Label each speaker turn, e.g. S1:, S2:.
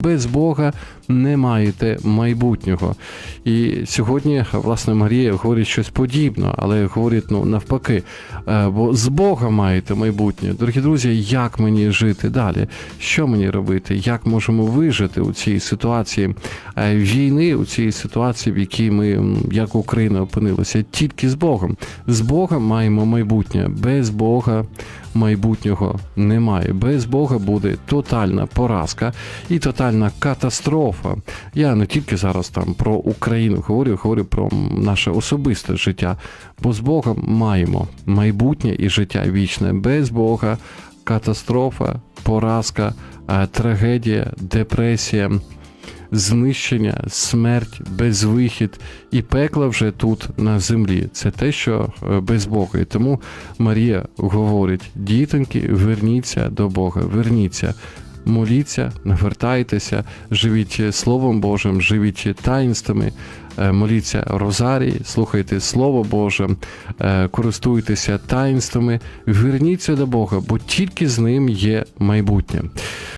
S1: Без Бога не маєте майбутнього. І сьогодні, власне, Марія говорить щось подібне, але говорить ну, навпаки. Е, Бо з Бога маєте майбутнє. Дорогі друзі, як мені жити далі? Що мені робити? Як можемо вижити у цій ситуації е, війни, у цій ситуації, в якій ми, як Україна, опинилися? Тільки з Богом. З Богом маємо майбутнє. Без Бога майбутнього немає. Без Бога буде тотальна поразка і тотальна катастрофа. Я не тільки зараз там про Україну говорю, говорю про наше особисте життя. Бо з Богом маємо майбутнє і життя вічне. Без Бога катастрофа, поразка, е, трагедія, депресія. Знищення, смерть, безвихід і пекло вже тут на землі. Це те, що е, без Бога. І тому Марія говорить: дітоньки, верніться до Бога, верніться. Моліться, навертайтеся, живіть Словом Божим, живіть таїнствами, е, моліться Розарії, слухайте Слово Боже, е, користуйтеся таїнствами, верніться до Бога, бо тільки з ним є майбутнє.